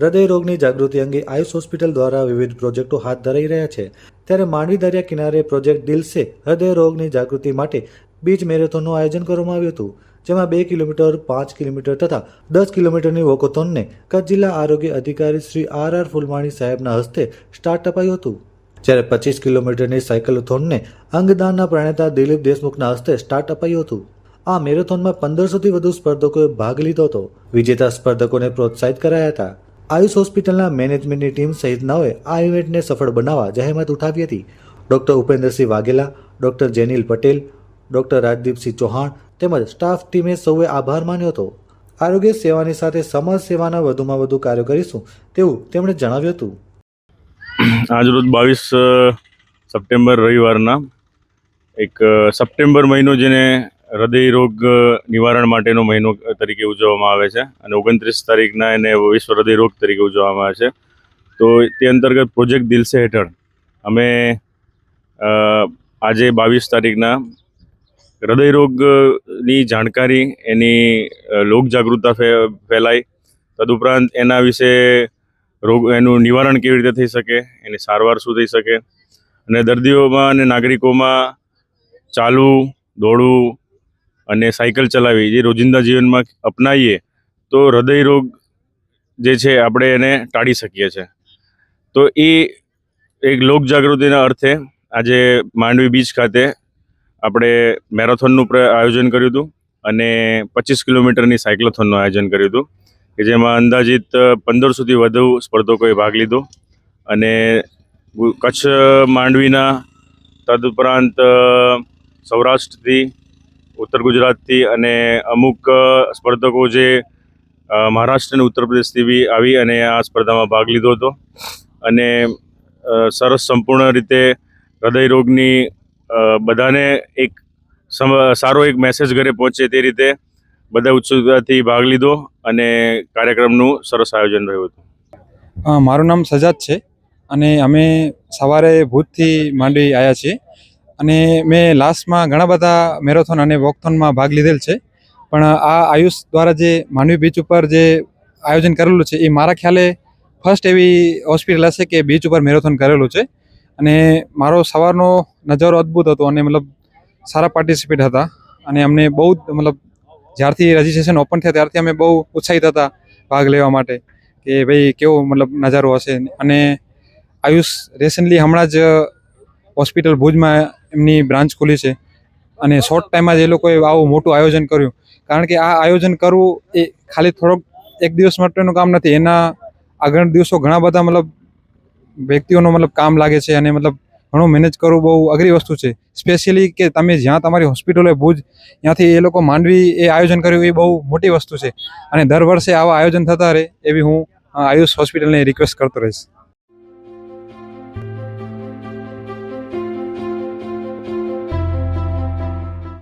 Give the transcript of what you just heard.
હૃદય રોગની જાગૃતિ અંગે આયુષ હોસ્પિટલ દ્વારા વિવિધ પ્રોજેક્ટો હાથ ધરાઈ રહ્યા છે. ત્યારે માંડવી દરિયા કિનારે પ્રોજેક્ટ દિલસે હૃદય રોગની જાગૃતિ માટે બીચ મેરેથોનનું આયોજન કરવામાં આવ્યું હતું, જેમાં બે કિલોમીટર, પાંચ કિલોમીટર તથા દસ કિલોમીટરની વોકોથોનને કચ્છ જિલ્લા આરોગ્ય અધિકારી શ્રી આર આર ફુલમાણી સાહેબના હસ્તે સ્ટાર્ટ અપાયું હતું. જ્યારે પચીસ કિલોમીટરની સાયકલોથોનને અંગદાનના પ્રણેતા દિલીપ દેશમુખના હસ્તે સ્ટાર્ટ અપાયું હતું. આ મેરેથોનમાં પંદરસોથી વધુ સ્પર્ધકોએ ભાગ લીધો હતો. વિજેતા સ્પર્ધકોને પ્રોત્સાહિત કરાયા હતા. આયુષ હોસ્પિટલના મેનેજમેન્ટની ટીમ સહિત નવે આ ઇવેન્ટને સફળ બનાવવા જહેમત ઉઠાવી હતી. Doctor Upendrasinh Vaghela, doctor Jenil Patel, doctor Rajdeepsinh Chauhan તેમજ સ્ટાફ ટીમે સૌએ આભાર માન્યો હતો. આરોગ્ય સેવાની સાથે સમાજ સેવાના વધુમાં વધુ કાર્યો કરીશું તેવું તેમણે જણાવ્યું હતું. આજરોજ બાવીસ સપ્ટેમ્બર રવિવારના એક સપ્ટેમ્બર મહિનો જેને હૃદય રોગ નિવારણ માટેનો મહિનો તરીકે ઉજવવામાં આવે છે અને ઓગણત્રીસ તારીખના એને વિશ્વ હૃદય રોગ તરીકે ઉજવવામાં આવે છે. તો તે અંતર્ગત પ્રોજેક્ટ દિલસે હેઠળ અમે આજે બાવીસ તારીખના હૃદય રોગની જાણકારી એની લોક જાગૃતતા ફેલાય. તદુપરાંત એના વિશે રોગ, એનું નિવારણ કેવી રીતે થઈ શકે, એની સારવાર શું થઈ શકે. અને દર્દીઓમાં અને નાગરિકોમાં ચાલવું, દોડવું અને સાયકલ ચલાવી, જે રોજિંદા જીવનમાં અપનાવીએ તો હૃદય રોગ જે છે આપણે એને ટાળી શકીએ છીએ તો એ એક લોક જાગૃતિના અર્થે આજે માંડવી બીચ ખાતે આપણે મેરેથોનનું આયોજન કર્યું હતું અને પચીસ કિલોમીટરની સાયક્લોથોનનું આયોજન કર્યું હતું, કે જેમાં અંદાજિત પંદરસોથી વધુ સ્પર્ધકોએ ભાગ લીધો અને કચ્છ માંડવીના તદુપરાંત ઉપરાંત સૌરાષ્ટ્રથી ઉત્તર ગુજરાતથી અને અમુક સ્પર્ધકો જે મહારાષ્ટ્ર અને ઉત્તર પ્રદેશથી બી આવી અને આ સ્પર્ધામાં ભાગ લીધો હતો. અને સરસ સંપૂર્ણ રીતે હૃદય રોગની બધાને એક સારો એક મેસેજ ઘરે પહોંચે તે રીતે બધા ઉત્સુકતાથી ભાગ લીધો અને કાર્યક્રમનું સરસ આયોજન રહ્યું હતું. મારું નામ સજાદ છે અને અમે સવારે ભૂજથી માંડવી આવ્યા છીએ. અને મેં લાસ્ટમાં ઘણા બધા મેરેથોન અને વોકથોનમાં ભાગ લીધેલ છે. પણ આ આયુષ દ્વારા જે માનવી બીચ ઉપર જે આયોજન કરેલું છે, એ મારા ખ્યાલે ફર્સ્ટ એવી હોસ્પિટલ હશે કે બીચ ઉપર મેરેથોન કરેલું છે. અને મારો સવારનો નજારો અદ્ભુત હતો અને મતલબ સારા પાર્ટિસિપેટ હતા. અને અમને બહુ જ મતલબ જ્યારથી રજિસ્ટ્રેશન ઓપન થયા ત્યારથી અમે બહુ ઉત્સાહિત હતા ભાગ લેવા માટે કે ભાઈ કેવો મતલબ નજારો હશે. અને આયુષ રિસેન્ટલી હમણાં જ હોસ્પિટલ ભુજમાં એમની બ્રાન્ચ ખુલી છે. અને શોર્ટ ટાઈમમાં જ એ લોકોએ આવું મોટું આયોજન કર્યું. કારણ કે આ આયોજન કરવું એ ખાલી થોડોક એક દિવસ માટેનું કામ નથી. એના આગળ દિવસો ઘણા બધા મતલબ વ્યક્તિઓનો મતલબ કામ લાગે છે અને મતલબ ઘણું મેનેજ કરવું બહુ અઘરી વસ્તુ છે. સ્પેશિયલી કે તમે જ્યાં તમારી હોસ્પિટલ હોય ભુજ, ત્યાંથી એ લોકો માંડવી એ આયોજન કર્યું એ બહુ મોટી વસ્તુ છે. અને દર વર્ષે આવા આયોજન થતા રહે એવી હું આયુષ હોસ્પિટલને રિક્વેસ્ટ કરતો રહીશ.